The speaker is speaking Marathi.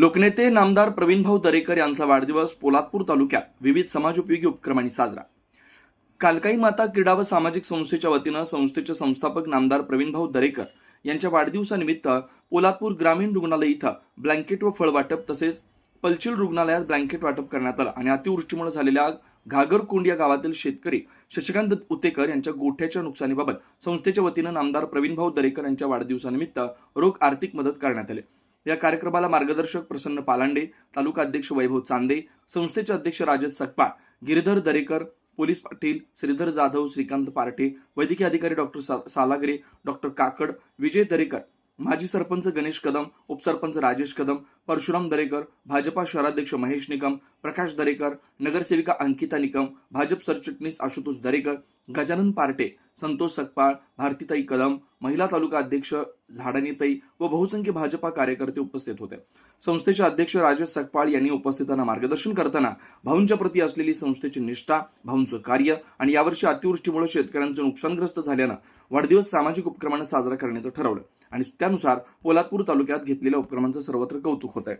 लोकनेते नामदार प्रवीणभाऊ दरेकर यांचा वाढदिवस पोलादपूर तालुक्यात विविध समाजोपयोगी उपक्रमांनी साजरा. कालकाई माता क्रीडा व सामाजिक संस्थेच्या वतीनं संस्थेचे संस्थापक नामदार प्रवीणभाऊ दरेकर यांच्या वाढदिवसानिमित्त पोलादपूर ग्रामीण रुग्णालय इथं ब्लँकेट व फळ वाटप तसेच पलचिल रुग्णालयात ब्लँकेट वाटप करण्यात आलं आणि अतिवृष्टीमुळे झालेल्या घागरकोंड या गावातील शेतकरी शशिकांत उतेकर यांच्या गोठ्याच्या नुकसानीबाबत संस्थेच्या वतीनं नामदार प्रवीणभाऊ दरेकर यांच्या वाढदिवसानिमित्त रोख आर्थिक मदत करण्यात आली. या कार्यक्रमाला मार्गदर्शक प्रसन्न पालांडे तालुका अध्यक्ष वैभव चांदे संस्थेचे अध्यक्ष राजेश सकपाळ गिरीधर दरेकर पोलीस पाटील श्रीधर जाधव श्रीकांत पार्टे वैद्यकीय अधिकारी डॉक्टर सा- सालागरे डॉक्टर काकड विजय दरेकर माजी सरपंच गणेश कदम उपसरपंच राजेश कदम परशुराम दरेकर भाजपा शहराध्यक्ष महेश निकम प्रकाश दरेकर नगरसेविका अंकिता निकम भाजप सरचिटणीस आशुतोष दरेकर गजानन पार्टे संतोष सकपाळ भारतीताई कदम महिला तालुका अध्यक्ष झाडानीताई व बहुसंख्य भाजपा कार्यकर्ते उपस्थित होते. संस्थेचे अध्यक्ष राजेश सकपाळ यांनी उपस्थितांना मार्गदर्शन करताना भाऊंच्या प्रती असलेली संस्थेची निष्ठा भाऊंचं कार्य आणि यावर्षी अतिवृष्टीमुळे शेतकऱ्यांचं नुकसानग्रस्त झाल्यानं वाढदिवस सामाजिक उपक्रमानं साजरा करण्याचं ठरवलं आणि त्यानुसार पोलादपूर तालुक्यात घेतलेल्या उपक्रमांचं सर्वत्र कौतुक होत आहे